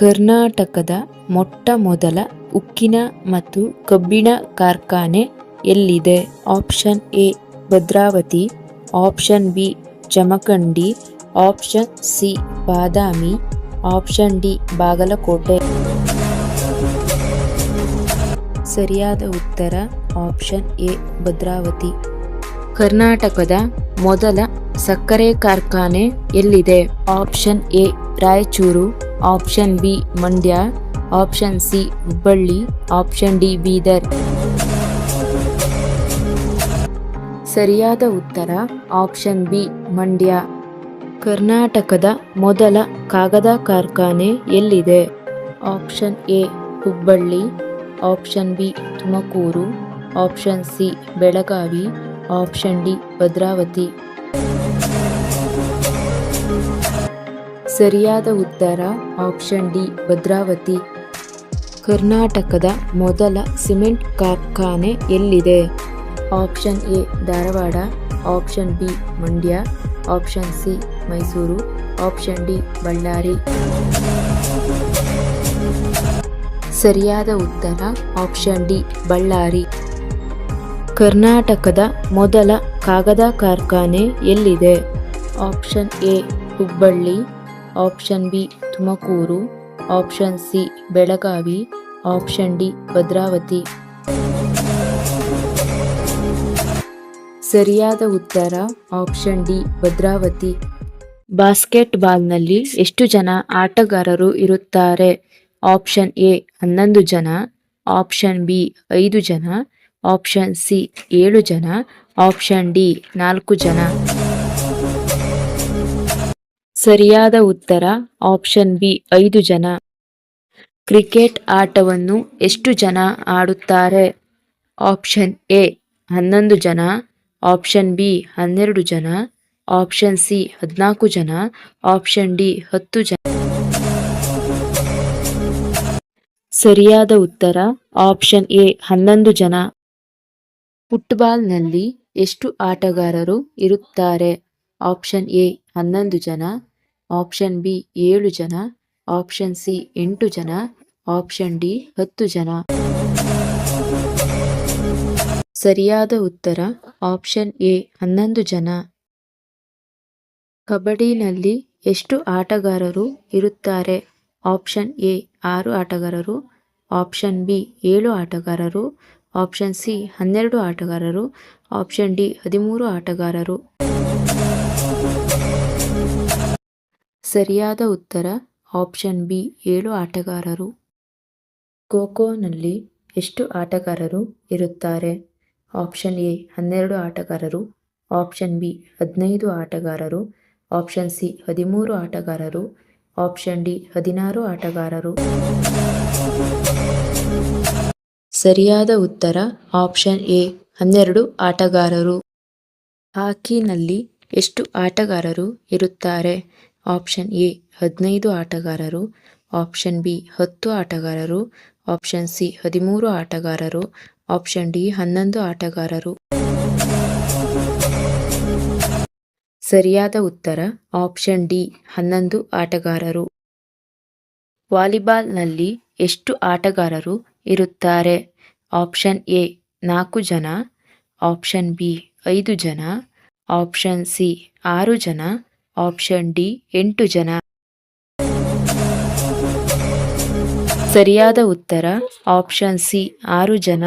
ಕರ್ನಾಟಕದ ಮೊಟ್ಟ ಮೊದಲ ಉಕ್ಕಿನ ಮತ್ತು ಕಬ್ಬಿಣ ಕಾರ್ಖಾನೆ ಎಲ್ಲಿದೆ? Option A, Bhadravati. Option B, Jamkhandi. Option C, Badami. Option D, Bagalkote. ಸರಿಯಾದ ಉತ್ತರ, ಆಪ್ಷನ್ ಎ, ಭದ್ರಾವತಿ. ಕರ್ನಾಟಕದ ಮೊದಲ ಸಕ್ಕರೆ ಕಾರ್ಖಾನೆ ಎಲ್ಲಿದೆ? Option A, Raichur. Option B Mandya, option C Hubballi, option D Bidar. ಸರಿಯಾದ ಉತ್ತರ ಆಪ್ಷನ್ ಬಿ ಮಂಡ್ಯ. ಕರ್ನಾಟಕದ ಮೊದಲ ಕಾಗದ ಕಾರ್ಖಾನೆ ಎಲ್ಲಿದೆ? Option A Hubballi, option B Tumakuru, option C Belagavi, option D Bhadravati. ಸರಿಯಾದ ಉತ್ತರ ಆಪ್ಷನ್ ಡಿ ಭದ್ರಾವತಿ. ಕರ್ನಾಟಕದ ಮೊದಲ ಸಿಮೆಂಟ್ ಕಾರ್ಖಾನೆ ಎಲ್ಲಿದೆ? Option A Dharwad. Option B Mandya. Option C Mysuru. Option D Ballari. ಸರಿಯಾದ ಉತ್ತರ ಆಪ್ಷನ್ ಡಿ ಬಳ್ಳಾರಿ. ಕರ್ನಾಟಕದ ಮೊದಲ ಕಾಗದ ಕಾರ್ಖಾನೆ ಎಲ್ಲಿದೆ? Option A Hubballi. Option B Tumakuru, option C Belagavi, option D Bhadravati. ಸರಿಯಾದ ಉತ್ತರ ಆಪ್ಷನ್ ಡಿ ಭದ್ರಾವತಿ. ಬಾಸ್ಕೆಟ್ಬಾಲ್ನಲ್ಲಿ ಎಷ್ಟು ಜನ ಆಟಗಾರರು ಇರುತ್ತಾರೆ? ಆಪ್ಷನ್ ಎ ಹನ್ನೊಂದು ಜನ, ಆಪ್ಷನ್ ಬಿ ಐದು ಜನ, ಆಪ್ಷನ್ ಸಿ ಏಳು ಜನ, ಆಪ್ಷನ್ ಡಿ ನಾಲ್ಕು ಜನ. ಸರಿಯಾದ ಉತ್ತರ, ಆಪ್ಷನ್ ಬಿ, ಐದು ಜನ. ಕ್ರಿಕೆಟ್ ಆಟವನ್ನು ಎಷ್ಟು ಜನ ಆಡುತ್ತಾರೆ? ಆಪ್ಷನ್ ಎ, ಹನ್ನೊಂದು ಜನ. ಆಪ್ಷನ್ ಬಿ, ಹನ್ನೆರಡು ಜನ. ಆಪ್ಷನ್ ಸಿ, ಹದಿನಾಲ್ಕು ಜನ. ಆಪ್ಷನ್ ಡಿ, ಹತ್ತು ಜನ. ಸರಿಯಾದ ಉತ್ತರ, ಆಪ್ಷನ್ ಎ, ಹನ್ನೊಂದು ಜನ. ಫುಟ್ಬಾಲ್ನಲ್ಲಿ ಎಷ್ಟು ಆಟಗಾರರು ಇರುತ್ತಾರೆ? ಆಪ್ಷನ್ ಎ, ಹನ್ನೊಂದು ಜನ. ಆಪ್ಷನ್ ಬಿ ಏಳು ಜನ, ಆಪ್ಷನ್ ಸಿ ಎಂಟು ಜನ, ಆಪ್ಷನ್ ಡಿ ಹತ್ತು ಜನ. ಸರಿಯಾದ ಉತ್ತರ ಆಪ್ಷನ್ ಎ ಹನ್ನೊಂದು ಜನ. ಕಬಡ್ಡಿನಲ್ಲಿ ಎಷ್ಟು ಆಟಗಾರರು ಇರುತ್ತಾರೆ? ಆಪ್ಷನ್ ಎ ಆರು ಆಟಗಾರರು, ಆಪ್ಷನ್ ಬಿ ಏಳು ಆಟಗಾರರು, ಆಪ್ಷನ್ ಸಿ ಹನ್ನೆರಡು ಆಟಗಾರರು, ಆಪ್ಷನ್ ಡಿ ಹದಿಮೂರು ಆಟಗಾರರು. ಸರಿಯಾದ ಉತ್ತರ ಆಪ್ಷನ್ ಬಿ, ಏಳು ಆಟಗಾರರು. ಖೋಖೋನಲ್ಲಿ ಎಷ್ಟು ಆಟಗಾರರು ಇರುತ್ತಾರೆ? ಆಪ್ಷನ್ ಎ, ಹನ್ನೆರಡು ಆಟಗಾರರು. ಆಪ್ಷನ್ ಬಿ, ಹದಿನೈದು ಆಟಗಾರರು. ಆಪ್ಷನ್ ಸಿ, ಹದಿಮೂರು ಆಟಗಾರರು. ಆಪ್ಷನ್ ಡಿ, ಹದಿನಾರು ಆಟಗಾರರು. ಸರಿಯಾದ ಉತ್ತರ ಆಪ್ಷನ್ ಎ, ಹನ್ನೆರಡು ಆಟಗಾರರು. ಹಾಕಿನಲ್ಲಿ ಎಷ್ಟು ಆಟಗಾರರು ಇರುತ್ತಾರೆ? ಆಪ್ಷನ್ ಎ ಹದಿನೈದು ಆಟಗಾರರು. ಆಪ್ಷನ್ ಬಿ ಹತ್ತು ಆಟಗಾರರು. ಆಪ್ಷನ್ ಸಿ ಹದಿಮೂರು ಆಟಗಾರರು. ಆಪ್ಷನ್ ಡಿ ಹನ್ನೊಂದು ಆಟಗಾರರು. ಸರಿಯಾದ ಉತ್ತರ ಆಪ್ಷನ್ ಡಿ ಹನ್ನೊಂದು ಆಟಗಾರರು. ವಾಲಿಬಾಲ್ನಲ್ಲಿ ಎಷ್ಟು ಆಟಗಾರರು ಇರುತ್ತಾರೆ? ಆಪ್ಷನ್ ಎ ನಾಲ್ಕು ಜನ. ಆಪ್ಷನ್ ಬಿ ಐದು ಜನ. ಆಪ್ಷನ್ ಸಿ ಆರು ಜನ. ಆಪ್ಷನ್ ಡಿ ಎಂಟು ಜನ. ಸರಿಯಾದ ಉತ್ತರ ಆಪ್ಷನ್ ಸಿ ಆರು ಜನ.